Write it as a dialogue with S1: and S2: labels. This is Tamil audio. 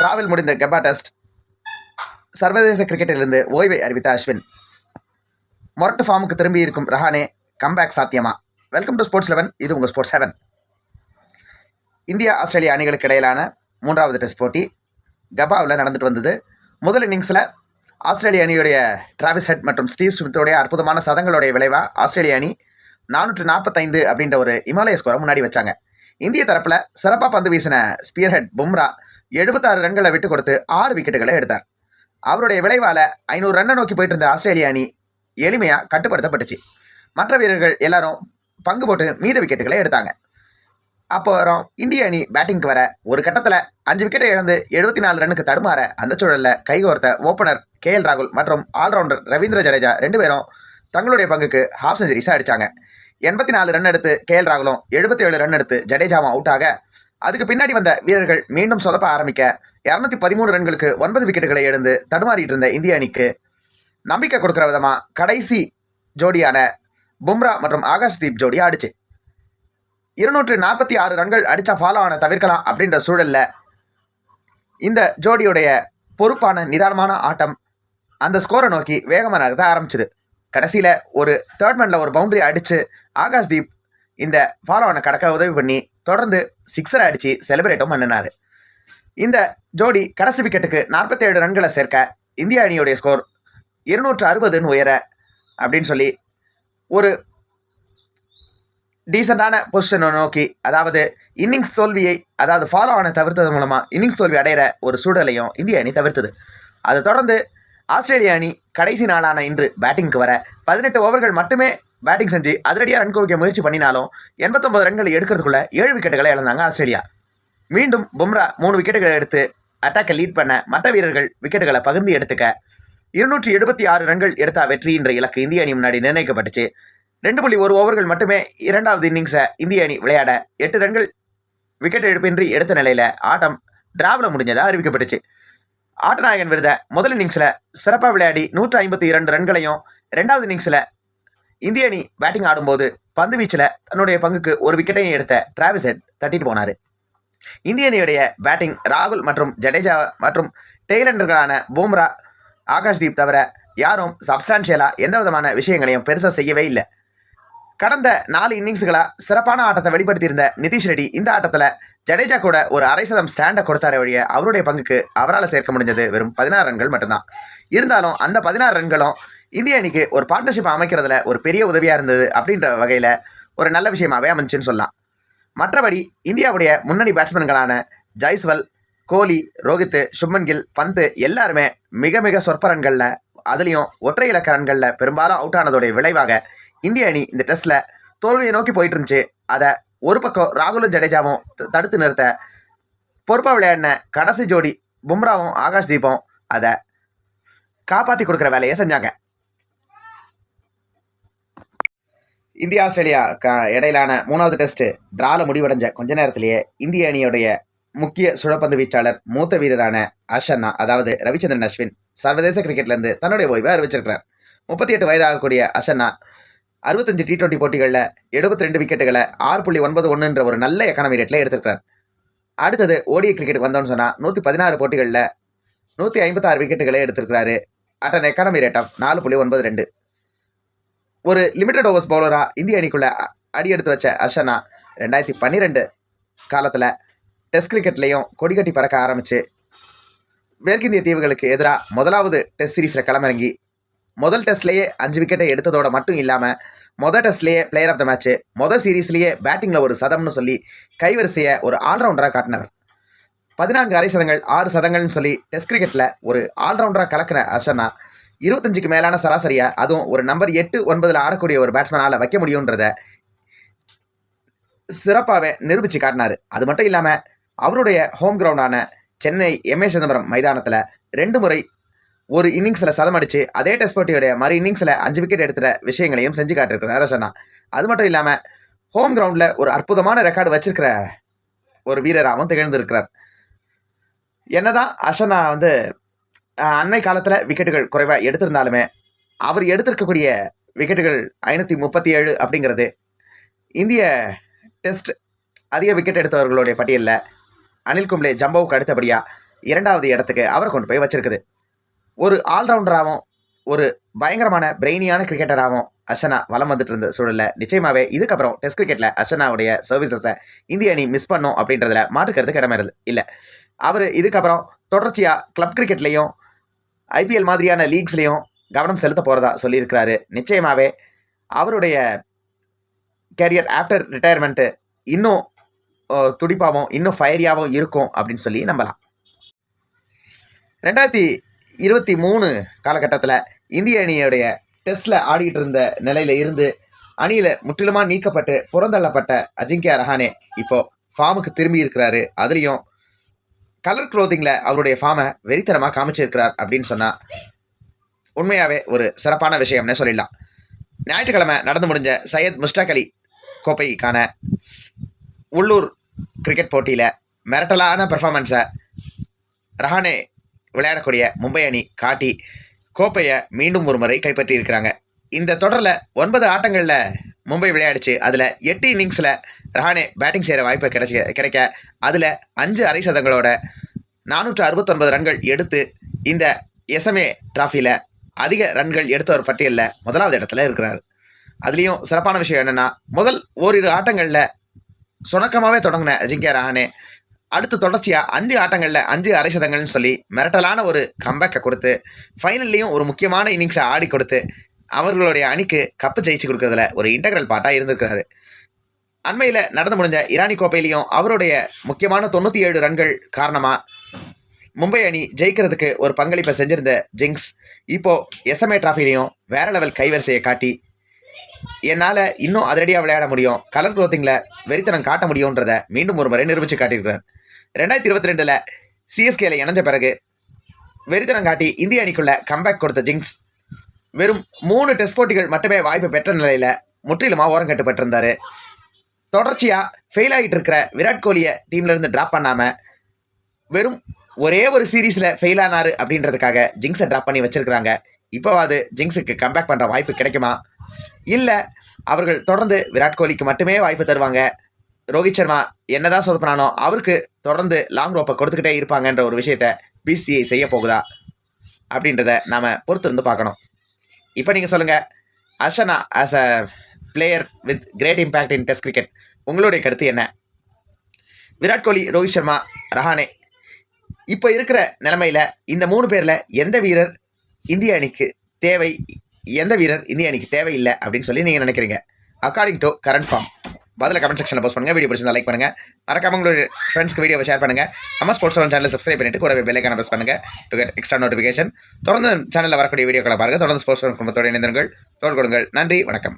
S1: டிராவில் முடிந்த கெபா டெஸ்ட் சர்வதேச கிரிக்கெட்டிலிருந்து ஓய்வை அறிவித்த அஸ்வின். மொரட்டு ஃபார்முக்கு திரும்பி இருக்கும் ரஹானே கம்பேக் சாத்தியமா? வெல்கம் டு ஸ்போர்ட்ஸ் லெவன் இது உங்கள் ஸ்போர்ட்ஸ் செவன் இந்தியா ஆஸ்திரேலியா அணிகளுக்கு இடையிலான மூன்றாவது டெஸ்ட் போட்டி கபாவில் நடந்துட்டு வந்தது. முதல் இன்னிங்ஸில் ஆஸ்திரேலிய அணியுடைய டிராவிஸ் ஹெட் மற்றும் ஸ்டீவ் ஸ்மித்தோடைய அற்புதமான சதங்களுடைய விளைவாக ஆஸ்திரேலிய அணி நானூற்று நாற்பத்தைந்து அப்படின்ற ஒரு இமாலய ஸ்கோரை முன்னாடி வச்சாங்க. இந்திய தரப்பில் சிறப்பாக பந்து வீசின ஸ்பியர் ஹெட் பும்ரா எழுபத்தாறு ரன்களை விட்டு கொடுத்து ஆறு விக்கெட்டுகளை எடுத்தார். அவருடைய விளைவால் ஐநூறு ரன்னை நோக்கி போயிட்டு இருந்த ஆஸ்திரேலிய அணி எளிமையாக கட்டுப்படுத்தப்பட்டுச்சு. மற்ற வீரர்கள் எல்லாரும் பங்கு போட்டு மீத விக்கெட்டுகளை எடுத்தாங்க. அப்புறம் இந்திய அணி பேட்டிங்க்கு வர ஒரு கட்டத்தில் அஞ்சு விக்கெட்டை இழந்து எழுபத்தி நாலு ரன்னுக்கு தடுமாற அந்த சூழலில் கைகோர்த்த ஓப்பனர் கே எல் ராகுல் மற்றும் ஆல்ரவுண்டர் ரவீந்திர ஜடேஜா ரெண்டு பேரும் தங்களுடைய பங்குக்கு ஹாஃப் செஞ்சுரிஸாக அடித்தாங்க எண்பத்தி நாலு ரன் எடுத்து கே எல் ராகுலும் எழுபத்தி ஏழு ரன் எடுத்து ஜடேஜாவும் அவுட் ஆக அதுக்கு பின்னாடி வந்த வீரர்கள் மீண்டும் சொதப்ப ஆரம்பிக்க இரநூத்தி பதிமூணு ரன்களுக்கு ஒன்பது விக்கெட்டுகளை எழுந்து தடுமாறிட்டு இருந்த இந்திய அணிக்கு நம்பிக்கை கொடுக்குற விதமாக கடைசி ஜோடியான பும்ரா மற்றும் ஆகாஷ்தீப் ஜோடி ஆடிச்சு. இருநூற்று நாற்பத்தி ஆறு ரன்கள் அடித்தா ஃபாலோ ஆன தவிர்க்கலாம் அப்படின்ற சூழலில் இந்த ஜோடியுடைய பொறுப்பான நிதானமான ஆட்டம் அந்த ஸ்கோரை நோக்கி வேகமாக நகர்த்த ஆரம்பிச்சுது. கடைசியில் ஒரு தேர்ட் மேனில் ஒரு பவுண்டரி அடித்து ஆகாஷ்தீப் இந்த ஃபாலோவனை கடக்க உதவி பண்ணி தொடர்ந்து சிக்ஸர் அடித்து செலிப்ரேட்டும் பண்ணினார். இந்த ஜோடி கடைசி விக்கெட்டுக்கு நாற்பத்தேழு ரன்களை சேர்க்க இந்திய அணியுடைய ஸ்கோர் இருநூற்று அறுபதுன்னு உயர அப்படின்னு சொல்லி ஒரு டீசெண்டான பொசிஷனை நோக்கி அதாவது இன்னிங்ஸ் தோல்வியை அதாவது ஃபாலோ ஆன தவிர்த்தது மூலமாக இன்னிங்ஸ் தோல்வி அடைகிற ஒரு சூழலையும் இந்திய அணி தவிர்த்தது. அதை தொடர்ந்து ஆஸ்திரேலிய அணி கடைசி நாளான இன்று பேட்டிங்க்கு வர பதினெட்டு ஓவர்கள் மட்டுமே பேட்டிங் செஞ்சு அதிரடியாக ரன் குவிக்க முயற்சி பண்ணினாலும் எண்பத்தொம்பது ரன்கள் எடுக்கிறதுக்குள்ள ஏழு விக்கெட்டுகளை இழந்தாங்க ஆஸ்திரேலியா. மீண்டும் பும்ரா மூணு விக்கெட்டுகளை எடுத்து அட்டாக்கை லீட் பண்ண மற்ற வீரர்கள் விக்கெட்டுகளை பகிர்ந்து எடுத்துக்க. இருநூற்றி எழுபத்தி ஆறு ரன்கள் எடுத்தா வெற்றி என்ற இலக்கு இந்திய அணி முன்னாடி நிர்ணயிக்கப்பட்டுச்சு. ரெண்டு புள்ளி ஒரு ஓவர்கள் மட்டுமே இரண்டாவது இன்னிங்ஸை இந்திய அணி விளையாட எட்டு ரன்கள் விக்கெட் எடுப்பின்றி எடுத்த நிலையில் ஆட்டம் டிராவில் முடிஞ்சதாக அறிவிக்கப்பட்டுச்சு. ஆட்டநாயகன் விருத முதல் இன்னிங்ஸில் சிறப்பாக விளையாடி நூற்று ஐம்பத்தி இரண்டு ரன்களையும் ரெண்டாவது இன்னிங்ஸில் இந்திய அணி பேட்டிங் ஆடும்போது பந்து வீச்சில் தன்னுடைய பங்குக்கு ஒரு விக்கெட்டையும் எடுத்த டிராவிஸ் ஹெட் தட்டிட்டு போனார். இந்திய அணியுடைய பேட்டிங் ராகுல் மற்றும் ஜடேஜா மற்றும் டெய்லண்டர்களான பூம்ரா ஆகாஷ்தீப் தவிர யாரும் சப்ஸ்டான்ஷியலாக எந்த விதமான விஷயங்களையும் பெருசாக செய்யவே இல்லை. கடந்த நாலு இன்னிங்ஸ்களாக சிறப்பான ஆட்டத்தை வெளிப்படுத்தியிருந்த நிதிஷ் ரெட்டி இந்த ஆட்டத்தில் ஜடேஜா கூட ஒரு அரை சதம் ஸ்டாண்டை கொடுத்தார வழிய அவருடைய பங்குக்கு அவரால் சேர்க்க முடிஞ்சது வெறும் பதினாறு ரன்கள் மட்டும்தான். இருந்தாலும் அந்த பதினாறு ரன்களும் இந்திய அணிக்கு ஒரு பார்ட்னர்ஷிப் அமைக்கிறதுல ஒரு பெரிய உதவியாக இருந்தது அப்படின்ற வகையில் ஒரு நல்ல விஷயமாகவே அமைஞ்சுன்னு சொல்லலாம். மற்றபடி இந்தியாவுடைய முன்னணி பேட்ஸ்மேன்களான ஜெய்ஸ்வல் கோலி ரோஹித் சுப்மன் கில் பந்து எல்லாருமே மிக மிக சொற்ப ரன்களில் அதுலேயும் ஒற்றை இலக்க ரன்களில் பெரும்பாலும் அவுட் ஆனதோடைய விளைவாக இந்திய அணி இந்த டெஸ்ட்டில் தோல்வியை நோக்கி போயிட்டு இருந்துச்சு அதை ஒரு பக்கம் ராகுலும் ஜடேஜாவும் தடுத்து நிறுத்த பொறுப்பாக விளையாடின கடைசி ஜோடி பும்ராவும் ஆகாஷ் தீபம் அதை காப்பாற்றி கொடுக்குற வேலையை செஞ்சாங்க. இந்தியா ஆஸ்திரேலியா க இடையிலான மூணாவது டெஸ்ட் டிராவில் முடிவடைஞ்ச கொஞ்ச நேரத்திலேயே இந்திய அணியுடைய முக்கிய சுழப்பந்து வீச்சாளர் மூத்த வீரரான அஷன்னா அதாவது ரவிச்சந்திரன் அஸ்வின் சர்வதேச கிரிக்கெட்லேருந்து தன்னுடைய ஓய்வை அறிவிச்சிருக்கிறார். முப்பத்தி எட்டு வயதாகக்கூடிய அஷன்னா அறுபத்தஞ்சு டி டுவெண்ட்டி போட்டிகளில் எழுபத்தி ரெண்டு விக்கெட்டுகளை ஆறு புள்ளி ஒன்பது ஒன்றுன்ற ஒரு நல்ல எக்கானமி ரேட்டில் எடுத்திருக்கிறார். அடுத்தது ஓடிய கிரிக்கெட் வந்தோம்னு சொன்னால் நூற்றி பதினாறு போட்டிகளில் நூற்றி ஐம்பத்தாறு விக்கெட்டுகளை எடுத்திருக்கிறாரு at an economy rate of நாலு புள்ளி ஒன்பது ரெண்டு. ஒரு லிமிடெட் ஓவர்ஸ் பவுலராக இந்திய அணிக்குள்ள அடி எடுத்து வச்ச அர்ஷனா ரெண்டாயிரத்தி பன்னிரெண்டு காலத்தில் டெஸ்ட் கிரிக்கெட்லேயும் கொடிகட்டி பறக்க ஆரம்பித்து மேற்கிந்திய தீவுகளுக்கு எதிராக முதலாவது டெஸ்ட் சீரீஸில் களமிறங்கி முதல் டெஸ்ட்லேயே அஞ்சு விக்கெட்டை எடுத்ததோட மட்டும் இல்லாமல் மொதல் டெஸ்ட்லேயே பிளேயர் ஆஃப் த மேட்ச்சு மொதல் சீரீஸ்லேயே பேட்டிங்கில் ஒரு சதம்னு சொல்லி கைவரிசையை ஒரு ஆல்ரவுண்டராக காட்டினவர் பதினான்கு அரை சதங்கள் ஆறு சதங்கள்னு சொல்லி டெஸ்ட் கிரிக்கெட்டில் ஒரு ஆல்ரவுண்டராக கலக்கின அர்ஷனா இருபத்தஞ்சுக்கு மேலான சராசரியாக அதுவும் ஒரு நம்பர் எட்டு ஒன்பதில் ஆடக்கூடிய ஒரு பேட்ஸ்மேனால் வைக்க முடியுன்றத சிறப்பாகவே நிரூபித்து காட்டினார். அது மட்டும் இல்லாமல் அவருடைய ஹோம் கிரவுண்டான சென்னை எம்ஏ சிதம்பரம் மைதானத்தில் ரெண்டு முறை ஒரு இன்னிங்ஸில் சதம் அடித்து அதே டெஸ்ட் போட்டியுடைய மறு இன்னிங்ஸில் அஞ்சு விக்கெட் எடுத்துகிற விஷயங்களையும் செஞ்சு காட்டிருக்கிறார் ரஷனா அது மட்டும் இல்லாமல் ஹோம் கிரவுண்டில் ஒரு அற்புதமான ரெக்கார்டு வச்சிருக்கிற ஒரு வீரராகவும் திகழ்ந்திருக்கிறார். என்னதான் அஷனா வந்து அண்மை காலத்தில் விக்கெட்டுகள் குறைவாக எடுத்திருந்தாலுமே அவர் எடுத்திருக்கக்கூடிய விக்கெட்டுகள் ஐநூற்றி முப்பத்தி ஏழு அப்படிங்கிறது இந்திய டெஸ்ட் அதிக விக்கெட் எடுத்தவர்களுடைய பட்டியலில் அனில் கும்ளே ஜம்பவுக்கு அடுத்தபடியாக இரண்டாவது இடத்துக்கு அவரை கொண்டு போய் வச்சிருக்குது. ஒரு ஆல்ரவுண்டராகவும் ஒரு பயங்கரமான பிரெயினியான கிரிக்கெட்டராகவும் அர்ஷனா வலம் வந்துட்டு இருந்த சூழலில் நிச்சயமாகவே இதுக்கப்புறம் டெஸ்ட் கிரிக்கெட்டில் அர்ஷனாவுடைய சர்வீசஸை இந்திய அணி மிஸ் பண்ணோம் அப்படின்றதுல மாற்றுக்கிறதுக்கு இடமே இல்லை. அவர் இதுக்கப்புறம் தொடர்ச்சியாக கிளப் கிரிக்கெட்லேயும் ஐபிஎல் மாதிரியான லீக்ஸ்லேயும் கவனம் செலுத்த போகிறதா சொல்லியிருக்கிறாரு. நிச்சயமாகவே அவருடைய கேரியர் ஆஃப்டர் ரிட்டையர்மெண்ட்டு இன்னும் துடிப்பாகவும் இன்னும் ஃபயரியாகவும் இருக்கும் அப்படின்னு சொல்லி நம்பலாம். ரெண்டாயிரத்தி இருபத்தி மூணு காலகட்டத்தில் இந்திய அணியுடைய டெஸ்ட்டில் ஆடிக்கிட்டு இருந்த நிலையில இருந்து அணியில் முற்றிலுமாக நீக்கப்பட்டு புறந்தள்ளப்பட்ட அஜிங்கியா ரஹானே இப்போது ஃபார்முக்கு திரும்பி இருக்கிறாரு. அதுலேயும் கலர் க்ளோத்திங்கில் அவருடைய ஃபார்மை வெறித்தனமாக காமிச்சிருக்கிறார் அப்படின்னு சொன்னால் உண்மையாகவே ஒரு சிறப்பான விஷயம்னே சொல்லிடலாம். ஞாயிற்றுக்கிழமை நடந்து முடிஞ்ச சையத் முஸ்டாக் அலி கோப்பைக்கான உள்ளூர் கிரிக்கெட் போட்டியில் மிரட்டலான பெர்ஃபார்மன்ஸை ரஹானே விளையாடக்கூடிய மும்பை அணி காட்டி கோப்பையை மீண்டும் ஒரு முறை கைப்பற்றியிருக்கிறாங்க. இந்த தொடரில் ஒன்பது ஆட்டங்களில் மும்பை விளையாடிச்சு. அதில் எட்டு இன்னிங்ஸில் ரஹானே பேட்டிங் செய்கிற வாய்ப்பு கிடைச்சி கிடைக்க அதில் அஞ்சு அரை சதங்களோட நானூற்று அறுபத்தொன்பது ரன்கள் எடுத்து இந்த எஸ்எம்ஏ டிராஃபியில் அதிக ரன்கள் எடுத்தவர் பட்டியலில் முதலாவது இடத்துல இருக்கிறார். அதுலேயும் சிறப்பான விஷயம் என்னென்னா முதல் ஓரிரு ஆட்டங்களில் சுணக்கமாகவே தொடங்கின அஜிங்கியா ரஹானே அடுத்து தொடர்ச்சியாக அஞ்சு ஆட்டங்களில் அஞ்சு அரை சதங்கள்னு சொல்லி மிரட்டலான ஒரு கம்பேக்கை கொடுத்து ஃபைனல்லையும் ஒரு முக்கியமான இன்னிங்ஸை ஆடி கொடுத்து அவர்களுடைய அணிக்கு கப்பு ஜெயிச்சு கொடுக்கறதுல ஒரு இன்டெக்ரல் பார்ட்டாக இருந்திருக்கிறாரு. அண்மையில் நடந்து முடிஞ்ச இரானி கோப்பையிலையும் அவருடைய முக்கியமான தொண்ணூற்றி ஏழு ரன்கள் காரணமாக மும்பை அணி ஜெயிக்கிறதுக்கு ஒரு பங்களிப்பை செஞ்சிருந்த ஜிங்ஸ் இப்போது எஸ்எம்ஏ டிராஃபிலையும் வேற லெவல் கைவரிசையை காட்டி என்னால் இன்னும் அதிரடியாக விளையாட முடியும் கலர் க்ளோத்திங்கில் வெறித்தனம் காட்ட முடியுன்றதை மீண்டும் ஒரு முறை நிரூபித்து காட்டியிருக்கிறார். ரெண்டாயிரத்தி இருபத்தி ரெண்டில் சிஎஸ்கேல இணைஞ்ச பிறகு வெறித்தனம் காட்டி இந்திய அணிக்குள்ள கம்பேக் கொடுத்த ஜிங்ஸ் வெறும் மூணு டெஸ்ட் போட்டிகள் மட்டுமே வாய்ப்பு பெற்ற நிலையில் முற்றிலுமாக ஓரம் கட்டுப்பட்டிருந்தார் தொடர்ச்சியாக ஃபெயில் ஆகிட்டு இருக்கிற விராட் கோலியை டீம்லேருந்து ட்ராப் பண்ணாமல் வெறும் ஒரே ஒரு சீரீஸில் ஃபெயில் ஆனார் அப்படின்றதுக்காக ஜிங்ஸை ட்ராப் பண்ணி வச்சுருக்கிறாங்க. இப்போவாது ஜிங்ஸுக்கு கம்பேக் பண்ணுற வாய்ப்பு கிடைக்குமா? இல்லை அவர்கள் தொடர்ந்து விராட் கோலிக்கு மட்டுமே வாய்ப்பு தருவாங்க. ரோஹித் சர்மா என்னதான் சொதப்பினானோ அவருக்கு தொடர்ந்து லாங் ரோப்பை கொடுத்துக்கிட்டே இருப்பாங்கன்ற ஒரு விஷயத்த பிசிஐ செய்ய போகுதா அப்படின்றத நாம் பொறுத்திருந்து பார்க்கணும். இப்போ நீங்கள் சொல்லுங்கள் அர்ஷனா as a player with great impact in test cricket உங்களுடைய கருத்து என்ன? விராட் கோலி ரோஹித் சர்மா ரஹானே இப்போ இருக்கிற நிலமையில் இந்த மூணு பேரில் எந்த வீரர் இந்திய அணிக்கு தேவை எந்த வீரர் இந்திய அணிக்கு தேவையில்லை அப்படின்னு சொல்லி நீங்கள் நினைக்கிறீங்க? அக்கார்டிங் டு கரண்ட் ஃபார்ம் பதில் கமெண்ட் செக்ஷனில் போஸ்ட் பண்ணுங்கள் வீடியோ பிடிச்சிருந்தா லைக் பண்ணுங்கள் மறக்காம உங்களுடைய ஃப்ரெண்ட்ஸ்க்கு வீடியோவை ஷேர் பண்ணுங்கள் நம்ம ஸ்போர்ட்ஸ் ஒன் சேனலை சப்ஸ்கிரைப் பண்ணிட்டு கூடவே பெல்லைக்கான ப்ரெஸ் பண்ணுங்கள் டு கெட் எக்ஸ்ட்ரா நோட்டிஃபிகேஷன் தொடர்ந்து சேனலில் வரக்கூடிய வீடியோக்களை பாருங்கள் தொடர்ந்து ஸ்போர்ட்ஸ் ஒன் குடும்பத்தோடு இணைந்தீர்கள் தோல் கொடுங்கள். நன்றி. வணக்கம்.